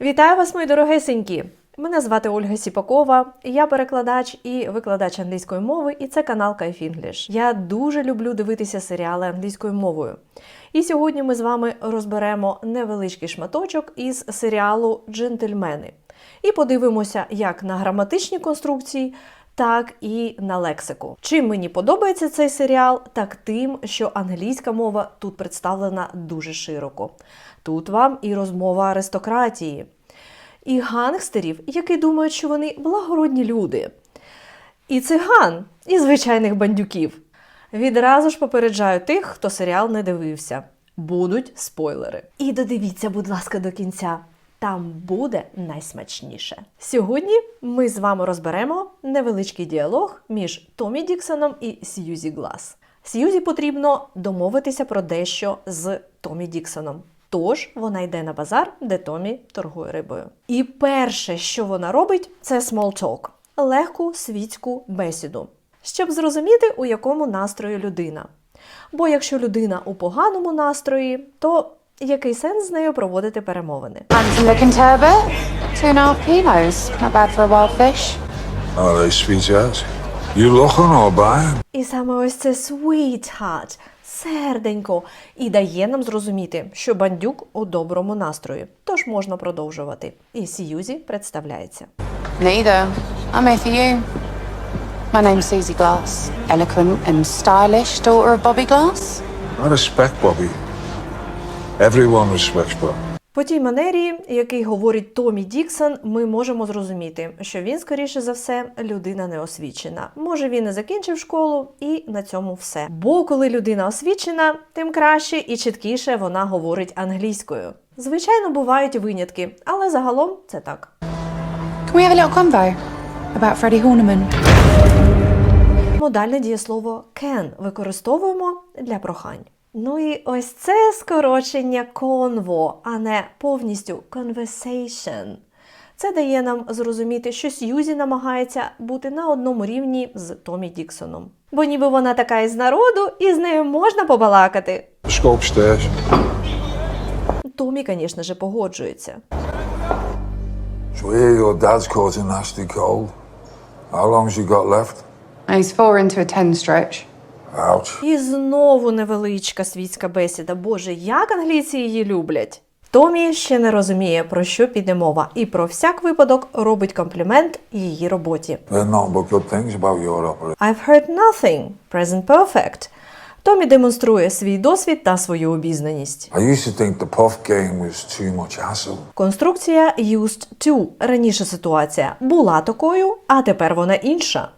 Вітаю вас, мої дорогесенькі! Мене звати Ольга Сіпакова, я перекладач і викладач англійської мови, і це канал Кайф Інгліш. Я дуже люблю дивитися серіали англійською мовою. І сьогодні ми з вами розберемо невеличкий шматочок із серіалу Джентльмени. І подивимося як на граматичні конструкції, так і на лексику. Чим мені подобається цей серіал, так тим, що англійська мова тут представлена дуже широко. Тут вам і розмова аристократії, і гангстерів, які думають, що вони благородні люди, і циган, і звичайних бандюків. Відразу ж попереджаю тих, хто серіал не дивився. Будуть спойлери. І додивіться, будь ласка, до кінця. Там буде найсмачніше. Сьогодні ми з вами розберемо невеличкий діалог між Томі Діксоном і Сьюзі Глас. Сьюзі потрібно домовитися про дещо з Томі Діксоном. Тож вона йде на базар, де Томі торгує рибою. І перше, що вона робить, це small talk – легку світську бесіду, щоб зрозуміти, у якому настрої людина. Бо якщо людина у поганому настрої, то який сенс з нею проводити перемовини? Handsome looking turbot. Two and a half kilos. Not bad for a wild fish. Are they sweethearts? You looking or buying? І саме ось це sweetheart, серденько, і дає нам зрозуміти, що бандюк у доброму настрої. Тож можна продовжувати. І Сьюзі представляється. Neither. I'm here for you. My name's Susie Glass. Eloquent and stylish daughter of Bobby Glass. I respect Bobby. Everyone respects Bobby. По тій манері, який говорить Томі Діксон, ми можемо зрозуміти, що він, скоріше за все, людина неосвічена. Може, він не закінчив школу, і на цьому все. Бо коли людина освічена, тим краще і чіткіше вона говорить англійською. Звичайно, бувають винятки, але загалом це так. Can we have a little convo about Freddie Horniman? Модальне дієслово can використовуємо для прохань. Ну і ось це скорочення convo, а не повністю conversation. Це дає нам зрозуміти, що Сьюзі намагається бути на одному рівні з Томі Діксоном. Бо ніби вона така із народу, і з нею можна побалакати. Go. Томі, звісно ж, погоджується. Your dad's caught nasty cold. How long's he got left? He's four into a ten stretch. Ouch. І знову невеличка світська бесіда. Боже, як англійці її люблять. Томі ще не розуміє, про що піде мова, і про всяк випадок робить комплімент її роботі. I've heard nothing. Present perfect. Томі демонструє свій досвід та свою обізнаність. I used to think the puff game was too much hassle. Конструкція used to. Раніше ситуація була такою, а тепер вона інша.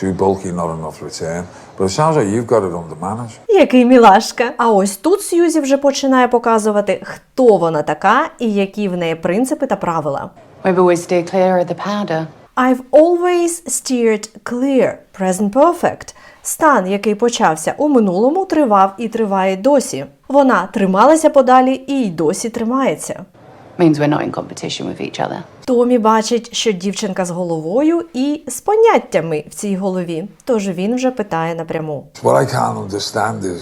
Too bulky, not enough return. But it sounds like you've got it under manage. Який мілашка. А ось тут Сьюзі вже починає показувати, хто вона така і які в неї принципи та правила. We've always steered clear of the powder. I've always steered clear, present perfect. Стан, який почався у минулому, тривав і триває досі. Вона трималася подалі і й досі тримається. Means we're not in competition with each other. Томі бачить, що дівчинка з головою і з поняттями в цій голові. Тож він вже питає напряму. What I can't understand is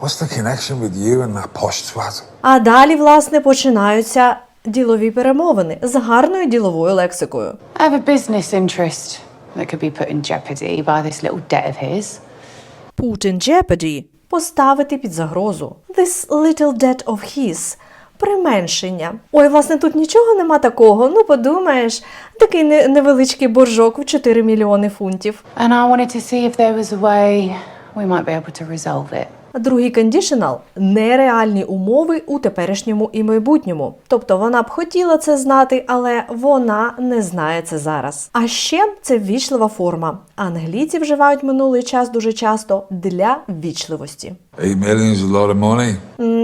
what's the connection with you and that posh twat? А далі, власне, починаються ділові перемовини з гарною діловою лексикою. I have a business interest that could be put in jeopardy by this little debt of his. Put in jeopardy – поставити під загрозу. This little debt of his – применшення. Ой, власне, тут нічого нема такого. Ну, подумаєш, такий невеличкий боржок в 4 мільйони фунтів. And I wanted to see if there was a way we might be able to resolve it. Другий кондішнал нереальні умови у теперішньому і майбутньому. Тобто вона б хотіла це знати, але вона не знає це зараз. А ще це ввічлива форма. Англійці вживають минулий час дуже часто для ввічливості. Eight million's a lot of money.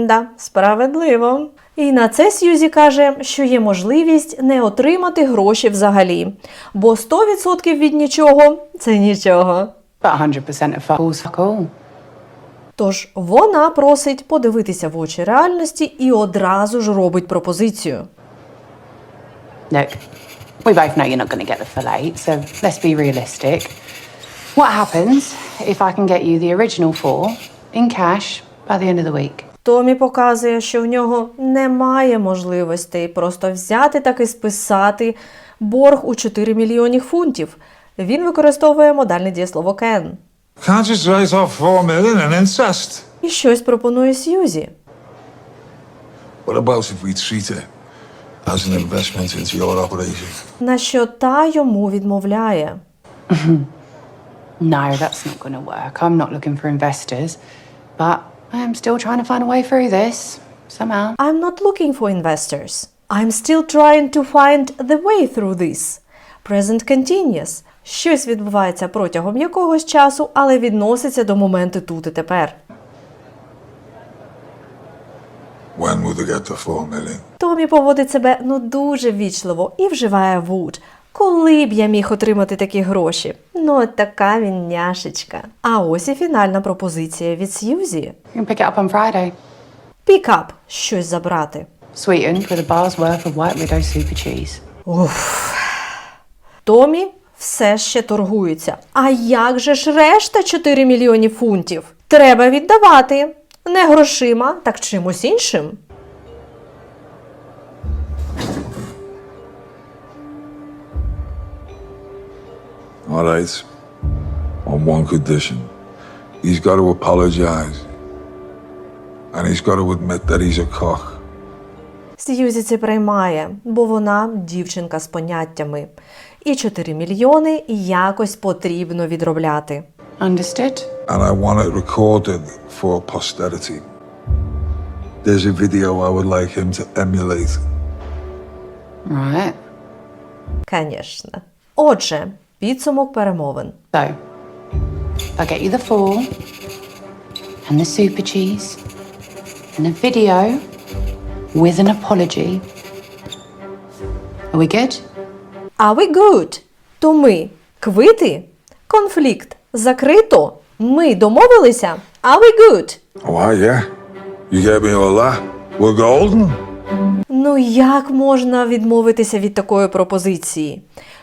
Да, справедливо. І на це Сьюзі каже, що є можливість не отримати гроші взагалі, бо 100% від нічого це нічого. But 100% of fuck all's fuck all. Тож вона просить подивитися в очі реальності і одразу ж робить пропозицію. Look, we both know you're not going to get the full eight, so let's be realistic. What happens if I can get you the original four in cash by the end of the week? Томі показує, що в нього немає можливостей просто взяти так і списати борг у 4 мільйонів фунтів. Він використовує модальне дієслово can. Can't just write off four million and incest. І щось пропонує Сьюзі. What about if we treat it as an investment into your operation? На що та йому відмовляє. No, that's not to work. I'm not looking for investors, but I am still trying to find a way through this somehow. I'm not looking for investors. I'm still trying to find the way through this. Present continuous. Щось відбувається протягом якогось часу, але відноситься до моменту тут і тепер. When will they get the four million? Томі поводить себе ну дуже ввічливо і вживає would. Коли б я міг отримати такі гроші? Ну, от така він няшечка. А ось і фінальна пропозиція від Сьюзі. Pick it up on Friday. Up – щось забрати. Sweetened with a bar's worth of White Widow super cheese. Томі все ще торгується. А як же ж решта 4 мільйонів фунтів? Треба віддавати. Не грошима, так чимось іншим. All right. On one condition. He's got to apologize. And he's got to admit that he's a cock. Сьюзі це приймає, бо вона дівчинка з поняттями. І 4 мільйони якось потрібно відробляти. Understood? And I want it recorded for posterity. There's a video I would like him to emulate. Right. Звісно. Отже, підсумок перемовин. So, I'll get you the four, and the super cheese, and a video with an apology. Are we good? Are we good? То ми квити? Конфлікт закрито? Ми домовилися? Are we good? Oh, yeah? You gave me all that? We're golden? Ну як можна відмовитися від такої пропозиції?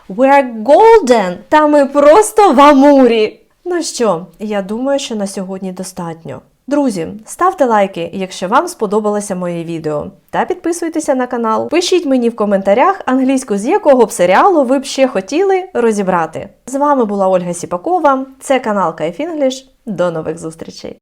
We're golden, та ми просто в амурі. Ну що, я думаю, що на сьогодні достатньо. Друзі, ставте лайки, якщо вам сподобалося моє відео, та підписуйтеся на канал. Пишіть мені в коментарях англійську, з якого б серіалу ви б ще хотіли розібрати. З вами була Ольга Сіпакова, це канал Кайф English. До нових зустрічей!